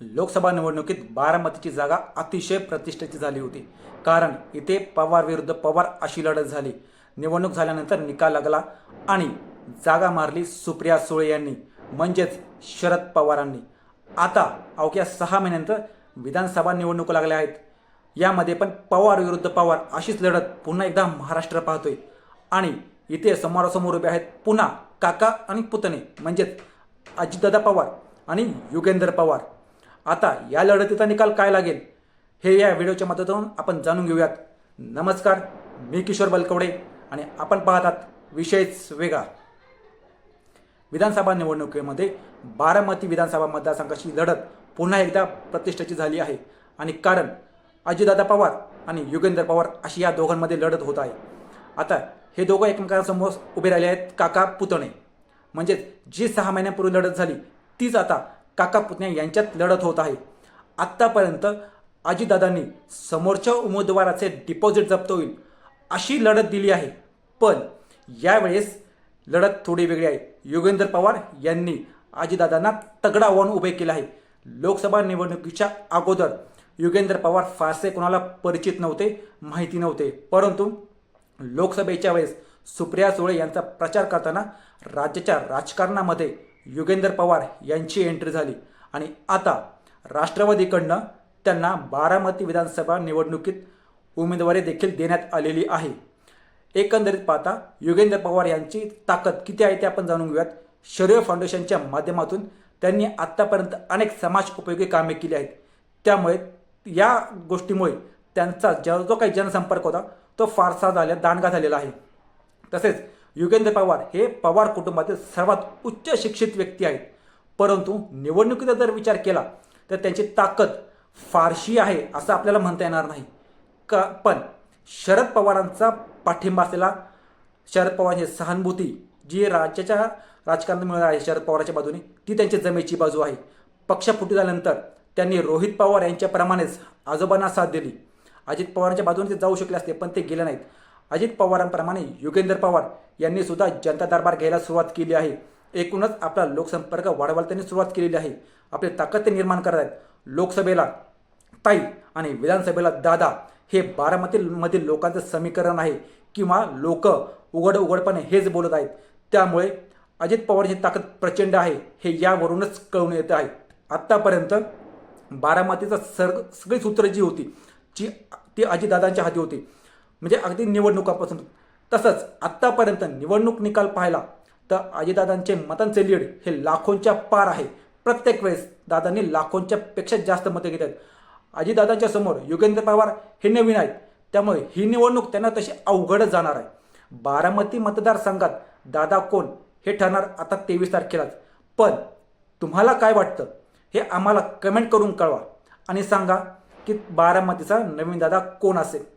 लोकसभा निवडणुकीत बारामतीची जागा अतिशय प्रतिष्ठेची झाली होती. कारण इथे पवार विरुद्ध पवार अशी लढत झाली. निवडणूक झाल्यानंतर निकाल लागला आणि जागा मारली सुप्रिया सुळे यांनी म्हणजेच शरद पवारांनी. आता अवघ्या सहा महिन्यानंतर विधानसभा निवडणुका लागल्या आहेत. यामध्ये पण पवार विरुद्ध पवार अशीच लढत पुन्हा एकदा महाराष्ट्र पाहतोय. आणि इथे समोरासमोर उभे आहेत पुन्हा काका आणि पुतणे म्हणजेच अजितदादा पवार आणि युगेंद्र पवार. आता या लढतीचा निकाल काय लागेल हे या व्हिडिओच्या माध्यमातून आपण जाणून घेऊयात. नमस्कार मी किशोर बलकवडे आणि आपण पाहतात विषयच वेगळा विधानसभा निवडणुकीमध्ये बारामती विधानसभा मतदारसंघाची लढत पुन्हा एकदा प्रतिष्ठेची झाली आहे. आणि कारण अजितदादा पवार आणि युगेंद्र पवार अशी या दोघांमध्ये लढत होत आहे. आता हे दोघं एकमेकांसमोर उभे राहिले आहेत काका पुतणे. म्हणजेच जी सहा महिन्यापूर्वी लढत झाली तीच आता काका पुतण्या यांच्यात लढत होत आहे. आत्तापर्यंत आजीदादांनी समोरच्या उमेदवाराचे डिपॉझिट जप्त होईल अशी लढत दिली आहे. पण यावेळेस लढत थोडी वेगळी आहे. योगेंद्र पवार यांनी आजीदादांना तगडा आव्हान उभे केलं आहे. लोकसभा निवडणुकीच्या अगोदर योगेंद्र पवार फारसे कोणाला परिचित नव्हते माहिती नव्हते. परंतु लोकसभेच्या वेळेस सुप्रिया सुळे यांचा प्रचार करताना राज्याच्या राजकारणामध्ये योगेंद्र पवार यांची एंट्री झाली. आणि आता राष्ट्रवादीकडनं त्यांना बारामती विधानसभा निवडणुकीत उमेदवारी देखील देण्यात आलेली आहे. एकंदरीत पाहता योगेंद्र पवार यांची ताकद किती आहे ते आपण जाणून घेऊयात. शरीर फाउंडेशनच्या माध्यमातून त्यांनी आत्तापर्यंत अनेक समाज उपयोगी कामे केली आहेत. त्यामुळे या गोष्टीमुळे त्यांचा जो जो काही जनसंपर्क होता तो फारसा झाल्या दांडगा झालेला आहे. तसेच युगेंद्र पवार हे पवार कुटुंबातील सर्वात उच्च शिक्षित व्यक्ती आहेत. परंतु निवडणुकीचा जर विचार केला तर त्यांची ताकद फारशी आहे असं आपल्याला म्हणता येणार नाही. का पण शरद पवारांचा पाठिंबा असलेला शरद पवारांची सहानुभूती जी राज्याच्या राजकारणात मिळणार आहे शरद पवारांच्या बाजूने ती त्यांची जमेची बाजू आहे. पक्ष फुटी झाल्यानंतर त्यांनी रोहित पवार यांच्याप्रमाणेच आजोबांना साथ दिली. अजित पवारांच्या बाजूने ते जाऊ शकले असते पण ते गेले नाहीत. अजित पवारांप्रमाणे युगेंद्र पवार यांनी सुद्धा जनता दरबार घ्यायला सुरुवात केली आहे. एकूणच आपला लोकसंपर्क वाढवायला त्यांनी सुरुवात केलेली आहे. आपली ताकद ते निर्माण करत आहेत. लोकसभेला ताई आणि विधानसभेला दादा हे बारामतीमधील लोकांचं समीकरण आहे किंवा लोक उघड उघडपणे हेच बोलत आहेत. त्यामुळे अजित पवारची ताकद प्रचंड आहे हे यावरूनच कळून येत आहे. आत्तापर्यंत बारामतीचं सर सगळी सूत्र जी होती जी ती अजितदादांच्या हाती होती. म्हणजे अगदी निवडणुकापासून. तसंच आत्तापर्यंत निवडणूक निकाल पाहिला तर अजितदादांचे मतांचे लीड हे लाखोंच्या पार आहे. प्रत्येक वेळेस दादांनी लाखोंच्या पेक्षा जास्त मतं घेतात. अजितदादांच्या समोर योगेंद्र पवार हे नवीन आहेत. त्यामुळे ही निवडणूक त्यांना तशी अवघड जाणार आहे. बारामती मतदारसंघात दादा कोण हे ठरणार आता तेवीस तारखेलाच. पण तुम्हाला काय वाटतं? हे आम्हाला कमेंट करून कळवा आणि सांगा की बारामतीचा नवीन दादा कोण असेल?